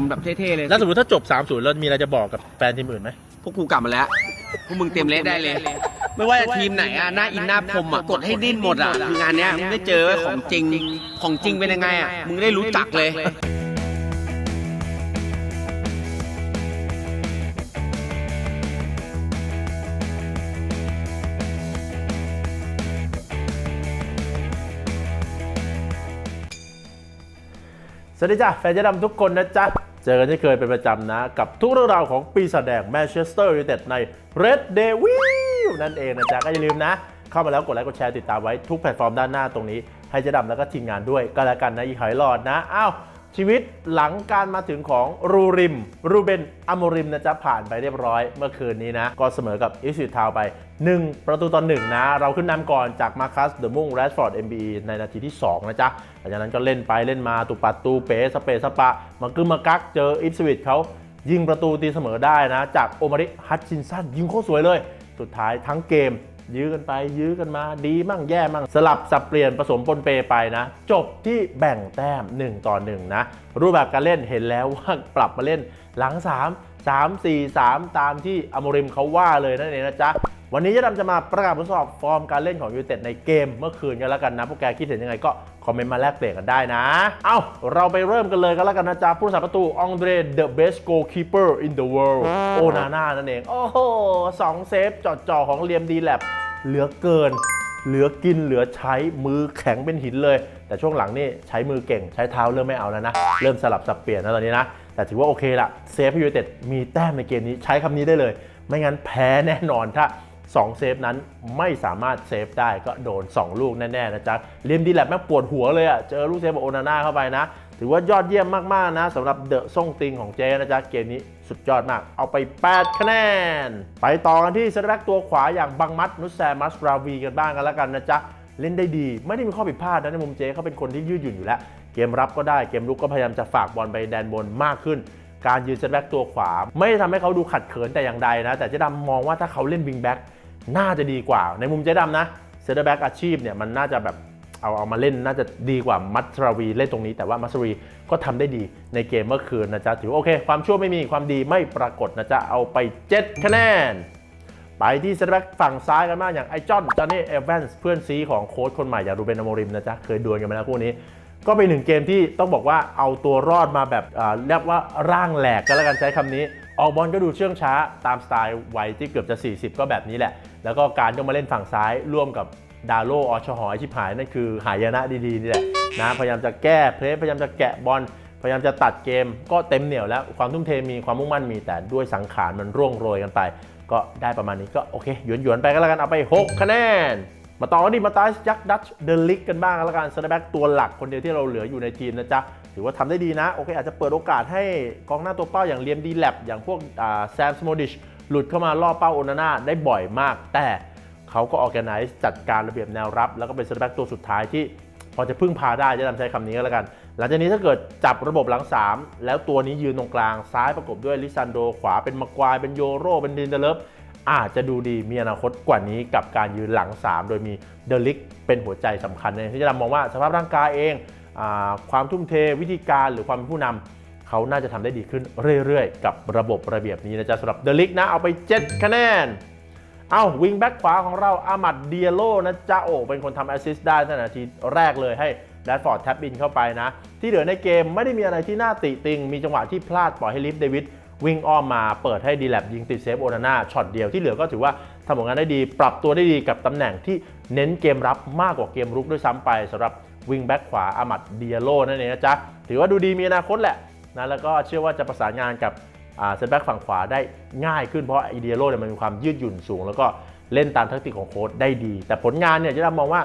มแบบเท่ๆเลยแล้วสมมติถ้าจบ 3-0 แล้วมีอะไรจะบอกกับแฟนทีมอื่นไหมพวกกูกลับมาแล้ว พวกมึงเต็มเละได้เลย ไม่ว่าจะทีมไหนอะหน้าอินหน้าพรมอะกดให้ดิ้นหมดอะคืองานเนี้ยมึงได้เจอว่าของจริงของจริงเป็นยังไงอะมึงได้รู้จักเลยสวัสดีจ้ะแฟนเจะดำทุกคนนะจ๊ะ เจอกันที่เคยเป็นประจำนะ กับทุกเรื่องราวของปีศาจแดงแมนเชสเตอร์ยูไนเต็ดใน Red Devil นั่นเองนะจ๊ะก็อย่าลืมนะ เข้ามาแล้วกดไลค์กดแชร์ติดตามไว้ทุกแพลตฟอร์มด้านหน้าตรงนี้ ให้เจะดำแล้วก็ทีมงานด้วยก็แล้วกันนะอีกหอยหลอดนะอ้าว ชีวิตหลังการมาถึงของรูริม รูเบนอโมริมนะจ๊ะผ่านไปเรียบร้อยเมื่อคืนนี้นะ ก็เสมอกับอิสวิทาวไป 1 ประตูต่อหนึ่งนะ เราขึ้นนำก่อนจากมาคัสเดอะมุงแรดฟอร์ด MBE ในนาทีที่ 2 นะจ๊ะหลังจากนั้นก็เล่นไปเล่นมาตุปัดตูเป๋สเปสปะมากึมมากักเจออิสวิทเขายิงประตูตีเสมอได้นะ จากโอมาริฮัตชินสันยิงโคตรสวยเลย สุดท้ายทั้งเกม ยื้อกันไป ยื้อกันมา ดีมั่งแย่มั่งสลับสับเปลี่ยนผสมปนเปไปนะ จบที่แบ่งแต้ม 1 ต่อ 1 นะ รูปแบบการเล่นเห็นแล้วว่าปรับมาเล่นหลัง 3 3 4 3 ตามที่อโมริมเขาว่าเลยนั่นเองนะจ๊ะ วันนี้เจะดำจะมาประกาศผลสอบฟอร์มการเล่นของยูไนเต็ดในเกมเมื่อคืนกันแล้วกันนะ พวกแกคิดเห็นยังไงก็คอมเมนต์มาแลกเปลี่ยนกันได้นะ เอ้า เราไปเริ่มกันเลยกันแล้วกันนะจ๊ะ ผู้รักษาประตูองเดร the best goalkeeper in the world โอนาน่านั่นเอง โอ้โหสองเซฟจ่อๆของเลียมดีแลบเหลือเกิน เหลือกินเหลือใช้มือแข็งเป็นหินเลย แต่ช่วงหลังนี่ใช้มือเก่งใช้เท้าเริ่มไม่เอาแล้วนะ เริ่มสลับสับเปลี่ยนนะตอนนี้นะ แต่ถือว่าโอเคละเซฟยูไนเต็ดมีแต้มในเกมนี้ใช้คำนี้ได้เลย ไม่งั้นแพ้แน่นอนถ้า2เซฟนั้นไม่สามารถเซฟได้ก็โดน 2 ลูกแน่ๆนะจ๊ะเลียมดีแลบแม่งปวดหัวเลยอะ่ะ เจอลูกเซฟโอนาน่าเข้าไปนะ ถือว่ายอดเยี่ยมมากๆนะสำหรับเดอะส่งติงของเจนะจ๊ะเกมนี้ สุดยอดมาก เอาไป 8 คะแนน ไปต่อกันที่เซนเตอร์แบ็กตัวขวาอย่างบังมัดนุสแซมัสราวีกันบ้างกันแล้วกันนะจ๊ะ เล่นได้ดี ไม่ได้มีข้อผิดพลาดนะในมุมเจเขาเป็นคนที่ยืดหยุ่นอยู่แล้ว เกมรับก็ได้เกมลุกก็พยายามจะฝากบอลไปแดนบนมากขึ้น การยืนเซนแบ็กตัวขวา ไม่ได้ทำให้เขาดูขัดเขินแต่อย่างใดนะแต่เจ๊ดำมองว่าถ้าเขาเล่นวิงแบ็กน่าจะดีกว่า ในมุมเจ๊ดำนะเซนแบ็กอาชีพเนี่ยมันน่าจะแบบ เอาเอามาเล่นน่าจะดีกว่ามัตราวีเล่นตรงนี้ แต่ว่ามัตราวีก็ทำได้ดีในเกมเมื่อคืนนะจ๊ะถือว่าโอเค ความชั่วไม่มีความดีไม่ปรากฏนะจ๊ะเอาไป 7 คะแนน ไปที่เซนแบ็กฝั่งซ้ายกันมากอย่างไอจอนจอนนี่เอเวนส์เพื่อนซีของโค้ชคนใหม่อย่างรูเบนอโมริมนะจ๊ะเคยดวลกันมาแล้วคู่นี้ก็เป็นหนึ่งเกมที่ต้องบอกว่าเอาตัวรอดมาแบบเรียกว่าร่างแหลกก็แล้วกันใช้คำนี้ ออกบอลก็ดูเชื่องช้าตามสไตล์วัยที่เกือบจะ 40 ก็แบบนี้แหละ แล้วก็การยกมาเล่นฝั่งซ้ายร่วมกับ ดาโลออชหอยชิบหายนั่นคือหายนะดีๆนี่แหละนะพยายามจะแก้เพลย์พยายามจะแกะบอลพยายามจะตัดเกมก็เต็มเหนียวแล้วความทุ่มเทมีความมุ่งมั่นมีแต่ด้วยสังขารมันร่วงโรยกันไป ก็ได้ประมาณนี้ก็โอเคหยวนๆไปก็แล้วกันเอาไป 6 คะแนน มาต่อกันที่มาตายักดัชเดลิกกันบ้างก็แล้วกันซันแบ็กตัวหลักคนเดียวที่เราเหลืออยู่ในทีมนะจ๊ะถือว่าทำได้ดีนะ โอเคอาจจะเปิดโอกาสให้กองหน้าตัวเป้าอย่างเลียมดีแลบอย่างพวกแซมสโมดิชหลุดเข้ามาล่อเป้าโอนาน่าได้บ่อยมาก แต่ เขาก็ออแกไนซ์จัดการระเบียบแนวรับ แล้วก็เป็นเซันแบ็กตัวสุดท้ายที่พอจะพึ่งพาได้จะทำใช้คำนี้ก็แล้วกัน หลังจากนี้ถ้าเกิดจับระบบหลัง 3 แล้วตัวนี้ยืนตรงกลางซ้ายประกบด้วยลิซันโด ขวาเป็นมากวาย เป็นโยโร เป็นดินเดเลฟอาจจะดูดีมีอนาคตกว่านี้กับการยืนหลัง 3 โดยมีเดลิกเป็นหัวใจสำคัญในที่จะมองว่าสภาพร่างกายเองอความทุ่มเทวิธีการหรือความเป็นผู้นำเขาน่าจะทำได้ดีขึ้นเรื่อยๆ กับระบบระเบียบนี้นะจ๊ะสำหรับเดลิกนะเอาไป 7 คะแนน เอาวิงแบ็กขวาของเราอามัดเดียโลนะจ๊ะโอเป็นคนทำแอสซิสต์ได้ตั้งแต่นาทีแรกเลยให้แรดฟอร์ดแท็บอินเข้าไปนะ ที่เหลือในเกมไม่ได้มีอะไรที่น่าติติง มีจังหวะที่พลาดปล่อยให้ลิฟเดวิดวิ่งอ้อมมาเปิดให้ดีแลบยิงติดเซฟโอนาน่าช็อตเดียวที่เหลือก็ถือว่าทำผลงานได้ดี ปรับตัวได้ดีกับตำแหน่งที่เน้นเกมรับมากกว่าเกมรุกด้วยซ้ำไปสำหรับวิงแบ็กขวาอามัดเดียโลนั่นเองนะจ๊ะถือว่าดูดีมีอนาคตแหละนะแล้วก็เชื่อว่าจะประสานงานกับ เซตแบ็กฝั่งขวาได้ง่ายขึ้นเพราะไอเดียโลเนี่ยมันมีความยืดหยุ่นสูง แล้วก็เล่นตามแทักติกของโค้ชได้ดี แต่ผลงานเนี่ยจะมองว่า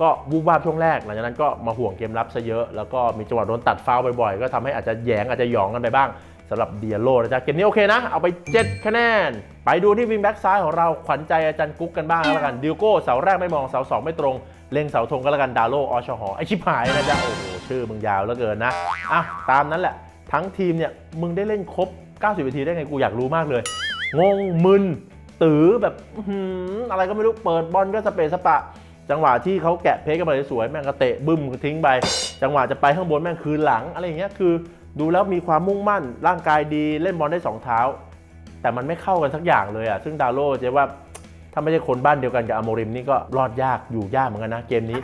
ก็วูบวาบช่วงแรก หลังจากนั้นก็มาห่วงเกมรับซะเยอะ แล้วก็มีจังหวะโดนตัดฟาวบ่อยๆ ก็ทำให้อาจจะแยงอาจจะหยองกันไปบ้างสำหรับเดียโลนะจ๊ะเกมนี้โอเคนะ เอาไป 7 คะแนน ไปดูที่วิงแบ็กซ้ายของเราขวัญใจอาจารย์กุ๊กกันบ้างแล้วกันดิวโก้เสาแรกไม่มองเสาสองไม่ตรง เล็งเสาธงก็แล้วกันดาโลออชหอไอชิบหายนะจ๊ะโอ้โหชื่อมึงยาวเหลือเกินนะอะตามนั้นแหละ ทั้งทีมเนี่ยมึงได้เล่นครบ 90นาทีได้ไงกูอยากรู้มากเลย งงมึนตือแบบอะไรก็ไม่รู้ เปิดบอลก็สเปซสปะ จังหวะที่เขาแกะเพกันมาสวยๆแม่งก็เตะบึ้มทิ้งไป จังหวะจะไปข้างบนแม่งคืนหลังอะไรอย่างเงี้ยคือ ดูแล้วมีความมุ่งมั่น ร่างกายดีเล่นบอลได้สองเท้า แต่มันไม่เข้ากันสักอย่างเลยอะซึ่งดาวโลเจ๊ว่าถ้าไม่ใช่คนบ้านเดียวกันกับอโมริมนี่ก็รอดยากอยู่ยากเหมือนกันนะเกมนี้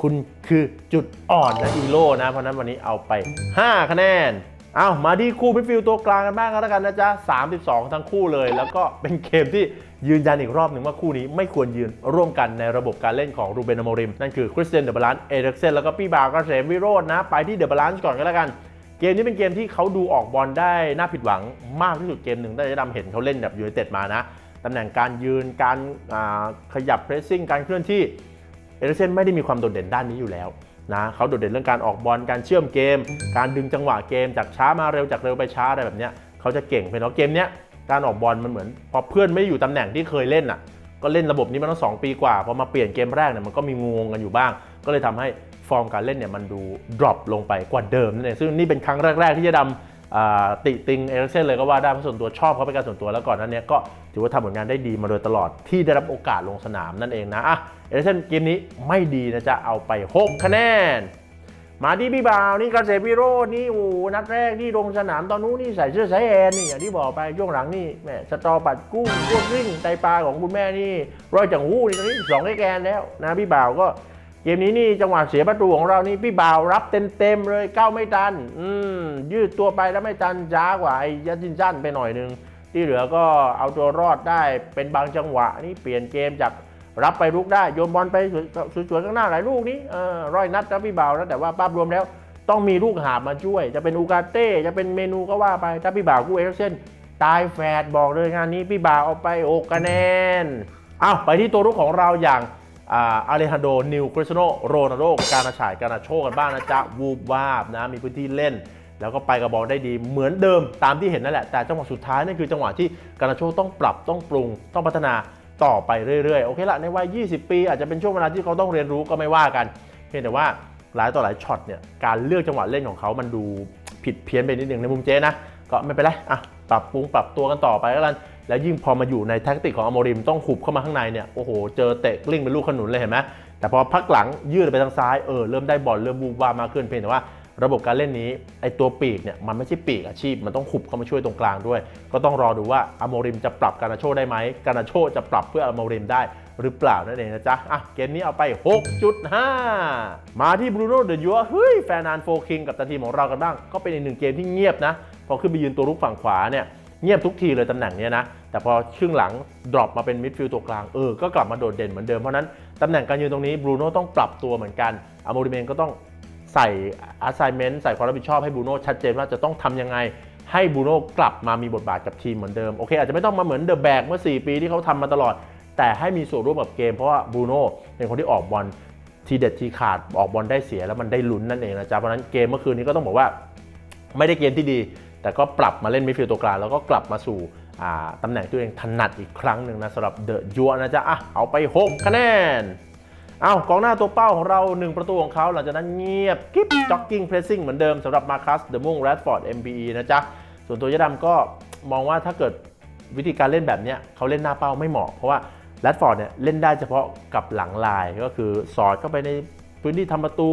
คุณคือจุดอ่อนนะอีโร่นะเพราะฉะนั้นวันนี้เอาไป 5 คะแนน เอามาที่คู่มิดฟิลด์ตัวกลางกันบ้างก็แล้วกันนะจ๊ะ 32 ทั้งคู่เลย แล้วก็เป็นเกมที่ยืนยันอีกรอบหนึ่งว่าคู่นี้ไม่ควรยืนร่วมกันในระบบการเล่นของรูเบนอโมริม นั่นคือคริสเตียนเดอะบาลานเอเด็กเซนแล้วก็พี่บาวกเกษมวิโรจน์นะ ไปที่เดอะบาลานก่อนก็แล้วกัน เกมนี้เป็นเกมที่เขาดูออกบอลได้น่าผิดหวังมากที่สุดเกมหนึ่งได้จะดำเห็นเขาเล่นแบบยูไนเต็ดมานะตำแหน่งการยืนการขยับเพรสซิ่งการเคลื่อนที่เอเดอร์เซนไม่ได้มีความโดดเด่นด้านนี้อยู่แล้ว นะเขาโดดเด่นเรื่องการออกบอลการเชื่อมเกม การดึงจังหวะเกมจากช้ามาเร็วจากเร็วไปช้าอะไรแบบเนี้ยเขาจะเก่งเป็นเพราะเกมเนี้ยการออกบอลมันเหมือน พอเพื่อนไม่อยู่ตำแหน่งที่เคยเล่นอะ ก็เล่นระบบนี้มาตั้งสองปีกว่าพอมาเปลี่ยนเกมแรกเนี่ยมันก็มีงงกันอยู่บ้าง ก็เลยทำให้ฟอร์มการเล่นเนี่ยมันดูดรอปลงไปกว่าเดิมนั่นเองซึ่งนี่เป็นครั้งแรก ๆ ที่จะดำ ติติงเอริกเซนเลยก็ว่าได้เพราะส่วนตัวชอบเขาเป็นการส่วนตัวแล้วก่อนนั้นเนี้ยก็ถือว่าทำผลงานได้ดีมาโดยตลอดที่ได้รับโอกาสลงสนามนั่นเองนะอะเอริกเซนเกมนี้ไม่ดีนะจะเอาไป 6 คะแนน มาที่พี่บ่าวนี่กาเซพิโรจน์นี่โอ้นัดแรกนี่ลงสนามตอนนู้นนี่ใส่เสื้อสายแอนนี่อย่างที่บอกไปช่วงหลังนี่แหมสตอปัดกุ้งพวกริ่งไตปลาของคุณแม่นี่ร้อยจังหู้นี่ตอนนี้สองแกนแล้วนะพี่บ่าวก็ เกมนี้นี่จังหวะเสียประตูของเรานี่พี่บ่าวรับเต็มๆเลยก้าวไม่ทัน อืมยืดตัวไปแล้วไม่ทันช้ากว่าไอ้ยัดจินจันไปหน่อยนึง ที่เหลือก็เอาตัวรอดได้เป็นบางจังหวะนี่เปลี่ยนเกมจากรับไปลุกได้โยนบอลไปสวยๆข้างหน้าหลายลูกนี้เออร้อยนัดนะพี่บ่าวนะแต่ว่าภาพรวมแล้ว ต้องมีลูกหาบมาช่วย จะเป็นอูกาเต้จะเป็นเมนูก็ว่าไปถ้าพี่บ่าวกู้เอเอเซนตายแฝดบอกเลยงานนี้พี่บ่าวเอาไปโอกคะแนนอ้าวไปที่ตัวรุกของเราอย่าง อาเลฮันโด นิวคริสโนโรนัลโด การนาฉายการนาโชกันบ้างนะจ๊ะ วูบวาบนะ มีพื้นที่เล่น แล้วก็ไปกับบอลได้ดีเหมือนเดิมตามที่เห็นนั่นแหละ แต่จังหวะสุดท้ายนั่นคือจังหวะที่การนาโชต้องปรับต้องปรุงต้องพัฒนาต่อไปเรื่อยๆ โอเคละในวัย 20 ปี อาจจะเป็นช่วงเวลาที่เขาต้องเรียนรู้ก็ไม่ว่ากัน เพียงแต่ว่าหลายต่อหลายช็อตเนี่ยการเลือกจังหวะเล่นของเขามันดูผิดเพี้ยนไปนิดนึงในมุมเจ๊นะก็ไม่เป็นไรอะปรับปรุงปรับตัวกันต่อไปแล้วกัน แล้วยิ่งพอมาอยู่ในแท็กติกของอโมริมต้องหุบเข้ามาข้างในเนี่ยโอ้โหเจอเตะกลิ้งเป็นลูกขนุนเลยเห็นไหมแต่พอพักหลังยืดไปทางซ้ายเออเริ่มได้บอลเริ่มบูบวามากขึ้นเพียงแต่ว่าระบบการเล่นนี้ไอตัวปีกเนี่ยมันไม่ใช่ปีกอาชีพ มันต้องหุบเข้ามาช่วยตรงกลางด้วย ก็ต้องรอดูว่าอโมริมจะปรับการนาโชได้ไหมการนาโชจะปรับเพื่ออโมริมได้หรือเปล่านั่นเองนะจ๊ะ อะ เกมนี้เอาไป 6.5 มาที่บรูโน่เดอะยัวเฮ้ย แฟนนานโฟคิงกับตันทีมของเรากันบ้าง ก็เป็นอีกหนึ่งเกมที่เงียบนะ พอขึ้นไปยืนตัวรุกฝั่งขวาเนี่ย เงียบทุกทีเลยตำแหน่งนี้นะ แต่พอครึ่งหลังดรอปมาเป็นมิดฟิลด์ตัวกลางเออก็กลับมาโดดเด่นเหมือนเดิม เพราะนั้นตำแหน่งการยืนตรงนี้บรูโน่ต้องปรับตัวเหมือนกันอโมริเมนก็ต้องใส่ assignment ใส่ความรับผิดชอบให้บรูโน่ชัดเจนว่าจะต้องทำยังไงให้บรูโน่กลับมามีบทบาทกับทีมเหมือนเดิมโอเคอาจจะไม่ต้องมาเหมือนเดอะแบกเมื่อ 4 ปีที่เขาทำมาตลอด แต่ให้มีส่วนร่วมกับเกมเพราะว่าบรูโน่เป็นคนที่ออกบอลทีเด็ดทีขาดออกบอลได้เสียแล้วมันได้ลุ้นนั่นเองนะจ๊ะเพราะฉะนั้นเกมเมื่อคืนนี้ก็ต้องบอกว่า ไม่ได้เกมที่ดี แต่ก็ปรับมาเล่นมิดฟิลด์ตัวกลางแล้วก็กลับมาสู่ตำแหน่งตัวเองถนัดอีกครั้งหนึ่งนะสำหรับเดอะยัวนะจ๊ะอะเอาไป 6 คะแนนเอากองหน้าตัวเป้าของเรา 1 ประตูของเขาหลังจากนั้นเงียบกิ๊บจ็อกกิ้งเพรสซิ่งเหมือนเดิมสำหรับมาคัสเดอะมุ่งแรดฟอร์ด MBE นะจ๊ะ ส่วนตัวยะดำก็มองว่าถ้าเกิดวิธีการเล่นแบบนี้เขาเล่นหน้าเป้าไม่เหมาะ เพราะว่าแรดฟอร์ดเนี่ยเล่นได้เฉพาะกับหลังลายก็คือสอดเข้าไปในพื้นที่ทำประตู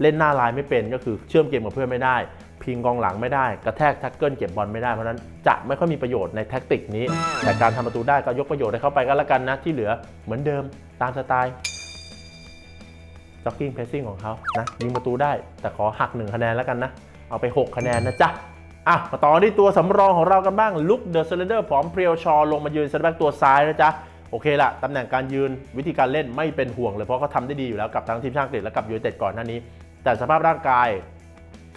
เล่นหน้าลายไม่เป็นก็คือเชื่อมเกมกับเพื่อนไม่ได้ พิงกองหลังไม่ได้ กระแทกแท็กเกิลเก็บบอลไม่ได้ เพราะนั้นจะไม่ค่อยมีประโยชน์ในแท็กติกนี้ แต่การทำประตูได้ก็ยกประโยชน์ให้เขาไปก็แล้วกันนะ ที่เหลือเหมือนเดิมตามสไตล์จ็อกกิ้งเพรสซิ่งของเขานะยิงประตูได้ แต่ขอหัก1คะแนนแล้วกันนะ เอาไป 6 คะแนนนะจ๊ะอะมาต่อที่ตัวสำรองของเรากันบ้างลุกเดอะเซเลนเดอร์ผอมเพรียวชอลงมายืนเซนแบ็กตัวซ้ายนะจ๊ะโอเคละตำแหน่งการยืนวิธีการเล่นไม่เป็นห่วงเลยเพราะเขาทำได้ดีอยู่แล้วกับทั้งทีมชาติอังกฤษและกับยูไนเต็ดก่อนหน้านี้ แต่สภาพร่างกาย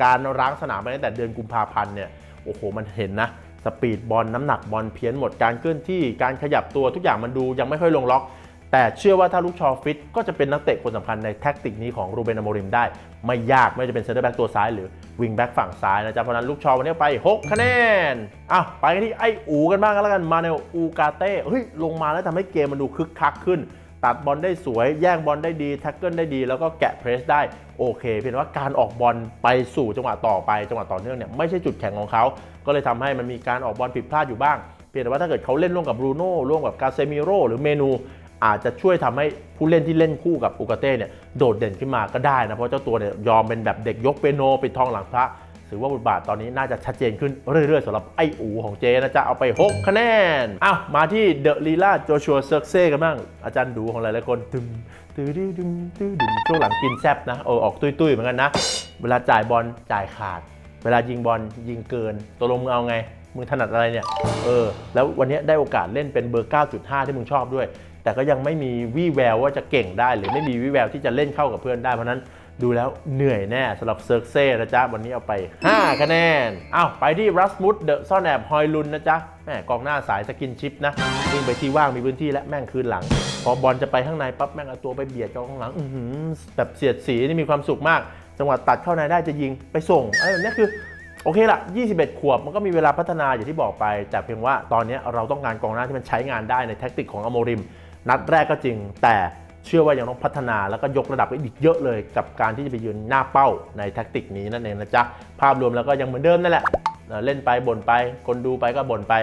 การร้างสนามไปตั้งแต่เดือนกุมภาพันธ์เนี่ยโอ้โหมันเห็นนะสปีดบอลน้ำหนักบอลเพี้ยนหมดการเคลื่อนที่การขยับตัวทุกอย่างมันดูยังไม่ค่อยลงล็อก แต่เชื่อว่าถ้าลูกชอฟิตก็จะเป็นนักเตะคนสำคัญในแท็กติกนี้ของรูเบนอโมริมได้ ไม่ยากไม่จะเป็นเซนเตอร์แบ็กตัวซ้ายหรือวิงแบ็กฝั่งซ้ายนะจ๊ะเพราะฉะนั้นลูกชอวันนี้ไป 6 คะแนนอะไปกันที่ไออูกันบ้างกันแล้วกันมาเนลอูกาเต้เฮ้ยลงมาแล้วทำให้เกมมันดูคึกคักขึ้น ตัดบอลได้สวย แย่งบอลได้ดีแท็กเกิลได้ดี แล้วก็แกะเพรสได้โอเค เพียงว่าการออกบอลไปสู่จังหวะต่อไปจังหวะต่อเนื่องเนี่ยไม่ใช่จุดแข็งของเขา ก็เลยทำให้มันมีการออกบอลผิดพลาดอยู่บ้าง เพียงแต่ว่าถ้าเกิดเขาเล่นร่วมกับบรูโน่ร่วมกับกาเซมิโร่หรือเมนู อาจจะช่วยทำให้ผู้เล่นที่เล่นคู่กับอูกาเต้เนี่ยโดดเด่นขึ้นมาก็ได้นะเพราะเจ้าตัวเนี่ยยอมเป็นแบบเด็กยกเปโนปิดทองหลังพระ ถือว่าบทบาทตอนนี้น่าจะชัดเจนขึ้นเรื่อยๆสำหรับไอ้อูของเจนะจะเอาไป 6 คะแนนอ้าวมาที่เดอะลีลาโจชัวเซิร์กเซ่กันบ้าง อาจารย์ดูของหลายๆคนตึมตื้อดื้อดึงตื้อดึงช่วงหลังกินแซบนะเออออกตุ้ยๆเหมือนกันนะ เวลาจ่ายบอลจ่ายขาด เวลายิงบอลยิงเกินตกลงมึงเอาไงมึงถนัดอะไรเนี่ย เออ แล้ววันนี้ได้โอกาสเล่นเป็นเบอร์ 9.5 ที่มึงชอบด้วย แต่ก็ยังไม่มีวี่แววว่าจะเก่งได้ หรือไม่มีวี่แววที่จะเล่นเข้ากับเพื่อนได้ เพราะนั้น ดูแล้วเหนื่อยแน่สำหรับเซิร์กเซ่นะจ๊ะ วันนี้เอาไป 5 คะแนนเอาไปที่รัสมุดเดอะซ่อนแอบฮอยลุนนะจ๊ะแม่กองหน้าสายสกินชิปนะวิ่งไปที่ว่างมีพื้นที่และแม่งคืนหลัง พอบอลจะไปข้างในปั๊บแม่งเอาตัวไปเบียดกองหลังแบบเสียดสีนี่มีความสุขมาก จังหวะตัดเข้าในได้จะยิงไปส่งเออเนี่คือโอเคละ21 ขวบ มันก็มีเวลาพัฒนาอย่างที่บอกไป แต่เพียงว่าตอนนี้เราต้องการกองหน้าที่มันใช้งานได้ในแท็กติกของอโมริม นัดแรกก็จริง แต่ เชื่อว่ายังต้องพัฒนาแล้วก็ยกระดับไปอีกเยอะเลย กับการที่จะไปยืนหน้าเป้าในแท็กติกนี้นั่นเองนะจ๊ะ ภาพรวมแล้วก็ยังเหมือนเดิมนั่นแหละ เล่นไปบ่นไป คนดูไปก็บ่นไป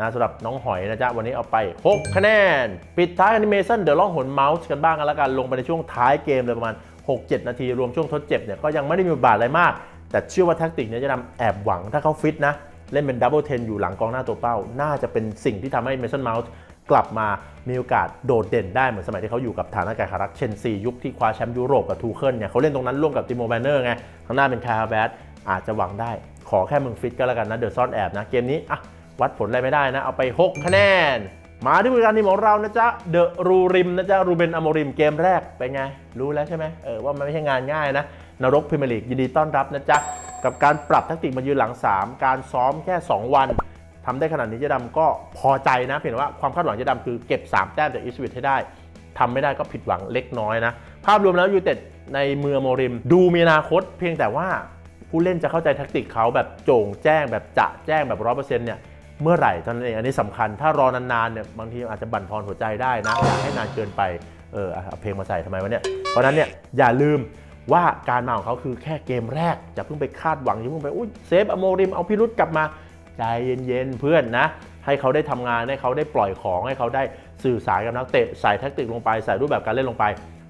นะสำหรับน้องหอยนะจ๊ะ วันนี้เอาไป 6 คะแนน ปิดท้ายแอนิเมชันเดี๋ยวลองหนเมาส์กันบ้างกันแล้วกันลงไปในช่วงท้ายเกมเลยประมาณ 6-7 นาทีรวมช่วงทดเจ็บเนี่ยก็ยังไม่ได้มีบาทอะไรมาก แต่เชื่อว่าแท็กติกนี้จะนำแอบหวังถ้าเขาฟิตนะเล่นเป็นดับเบิลเทนอยู่หลังกองหน้าตัวเป้า น่าจะเป็นสิ่งที่ทำให้เมสันเมาส์ กลับมามีโอกาสโดดเด่นได้เหมือนสมัยที่เขาอยู่กับฐานอากาศคารักเชนซียุคที่คว้าแชมป์ยุโรปกับทูเคิลเนี่ยเขาเล่นตรงนั้นร่วมกับติโมแบนเนอร์ไงข้างหน้าเป็นคาร์แบดอาจจะหวังได้ ขอแค่มึงฟิตก็แล้วกันนะเดอะซอนแอบนะเกมนี้อะวัดผลอะไรไม่ได้นะ เอาไป 6 คะแนน มาที่บริการทีมของเรานะจ๊ะเดอะรูริมนะจ๊ะรูเบนอโมริมเกมแรกเป็นไง รู้แล้วใช่ไหมเออว่ามันไม่ใช่งานง่ายนะนรกพรีเมียร์ลีกยินดีต้อนรับนะจ๊ะกับการปรับแทักติกมายืนหลัง 3 การซ้อมแค่ 2 วัน ทำได้ขนาดนี้เจะดำก็พอใจนะเพียงแต่ว่าความคาดหวังเจะดำคือเก็บ 3 แต้มจากอิสวิตให้ได้ทำไม่ได้ก็ผิดหวังเล็กน้อยนะ ภาพรวมแล้วยูเต็ดในเมืองโมริม ดูมีอนาคต เพียงแต่ว่าผู้เล่นจะเข้าใจแท็กติกเขาแบบโจ่งแจ้งแบบจะแจ้งแบบร้อยเปอร์เซ็นต์เนี่ยเมื่อไหร่เท่านั้นเองอันนี้สำคัญถ้ารอนานๆเนี่ยบางทีอาจจะบั่นทอนหัวใจได้นะอย่าให้นานเกินไปเออเอาเพลงมาใส่ทำไมวะเนี่ยเพราะนั้นเนี่ยอย่าลืมว่าการมาของเขาคือแค่เกมแรกอย่าเพิ่งไปคาดหวังอย่าเพิ่งไปอุ้ยเซฟอโมริมเอาพิรุษกลับมา ใจเย็นๆเพื่อนนะ ให้เขาได้ทำงานให้เขาได้ปล่อยของให้เขาได้สื่อสารกับนักเตะใส่แท็กติกลงไปใส่รูปแบบการเล่นลงไป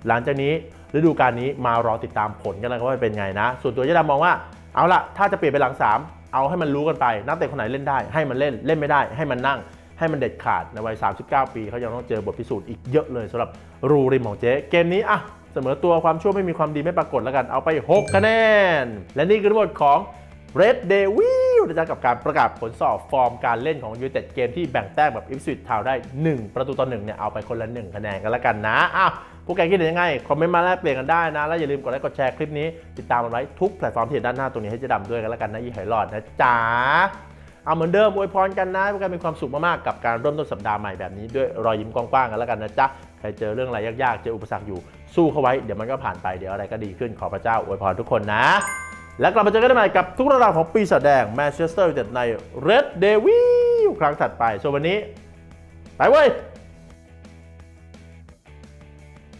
หลังจากนี้ฤดูกาลนี้มารอติดตามผลกันแล้วว่าเป็นไงนะ ส่วนตัวจะดำมองว่าเอาละถ้าจะเปลี่ยนไปหลัง 3 เอาให้มันรู้กันไป นักเตะคนไหนเล่นได้ ให้มันเล่นเล่นไม่ได้ ให้มันนั่ง ให้มันเด็ดขาดในวัย 39 ปีเขายังต้องเจอบทพิสูจน์อีกเยอะเลยสำหรับรูริมของเจ๊เกมนี้อะเสมอตัวความชั่วไม่มีความดีไม่ปรากฏแล้วกันเอาไป 6 คะแนน และนี่คือทั้งหมดของ Red d e v i นะจ๊ะกับการประกาศผลสอบฟอร์มการเล่นของยูเต็ดเกมที่แบ่งแต้มแบบอิฟสวิตทาวได้ 1 ประตูต่อ1เนี่ยเอาไปคนละ 1 คะแนนกันแล้วกันนะอ้าวพวกแกคิดเห็นยังไง คอมเมนต์มาแลกเปลี่ยนกันได้นะ แล้วอย่าลืมกดไลค์กดแชร์คลิปนี้ ติดตามมันไว้ทุกแพลตฟอร์มที่ด้านหน้าตรงนี้ให้เจะดำด้วยกันแล้วกันนะอีหอยหลอดนะจ๊ะเอาเหมือนเดิมอวยพรกันนะพวกกันมีความสุขมากๆกับการเริ่มต้นสัปดาห์ใหม่แบบนี้ด้วยรอยยิ้มกว้างๆกันแล้วกันนะจ๊ะใครเจอเรื่องอะไรยากๆเจออุปสรรคอยู่สู้เข้าไว้เดี๋ยวมันก็ผ่านไปเดี๋ยวอะไรก็ดีขึ้นขอพระเจ้าอวยพรทุกคนนะ และกลับมาเจอกันได้ใหม่กับทุกระดับของปีศาจแดงแมนเชสเตอร์ยูไนเต็ดใน Red Devil ครั้งถัดไปส่วนวันนี้ ไปเว้ย